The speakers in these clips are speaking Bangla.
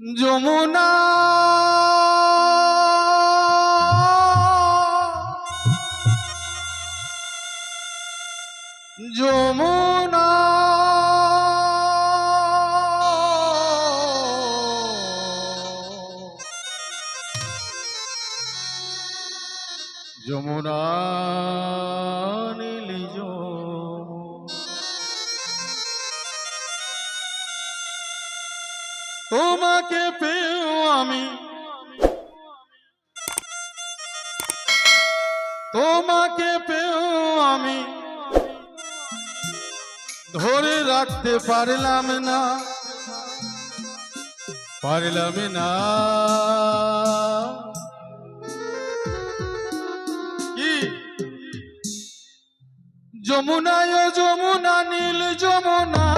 যমুনা। যমুনা। যমুনা নীল যমুনা তোমাকে পেও আমি। তোমাকে পেও আমি। ধরে রাখতে পারলাম না। পারলাম না। কি? যমুনায় যমুনা, নীল যমুনা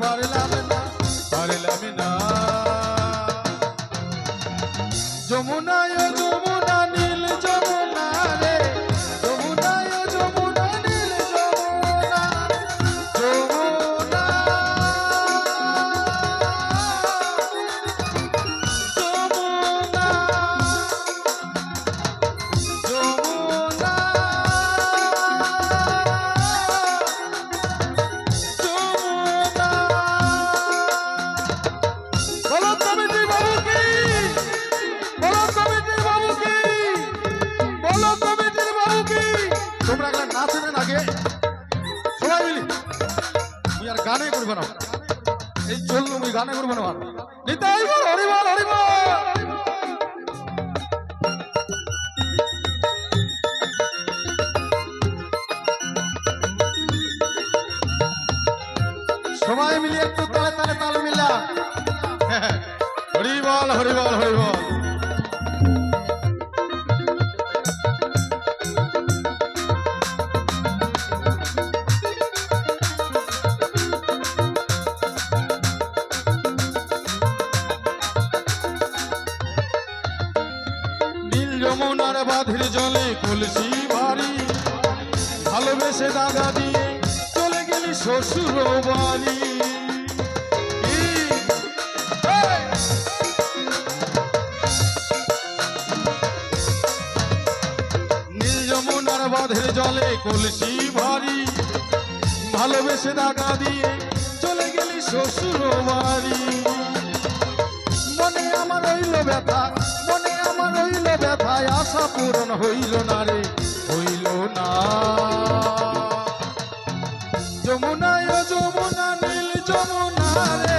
রাখতে করবে না এই চলল মুই গানে করবে না সবাই মিলে একটু তালে তালে তাল মিলা। হরিবল হরিবল হরিবল। যমুনার বাঁধের জলে কলসি ভারী ভালোবেসে দাদা দিয়ে চলে গেলি শ্বশুর বাড়ি। বাঁধের জলে কলসি ভারী ভালোবেসে দাগা দিয়ে চলে গেলি শ্বশুর বাড়ি। মনে আমার হইল ব্যথা পূরণ হইল না রে হইল না। যমুনা যমুনা নীল যমুনা রে।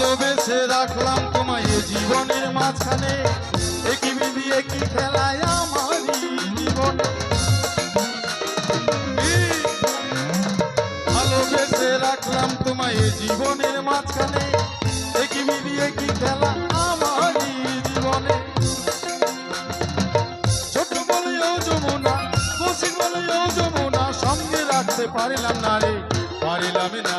ভালোবেসে রাখলাম তোমায় এ জীবনের মাঝখানে। একই বিধি, একই খেলায় আমারই জীবনে? ভালোবেসে রাখলাম তোমায় এ জীবনের মাঝখানে। একই বিধি, একই খেলা আমারই জীবনে। ছোট বলেও যমুনা কৌশিক বলেও যমুনা, সঙ্গে রাখতে পারলাম না রে, পারলাম না।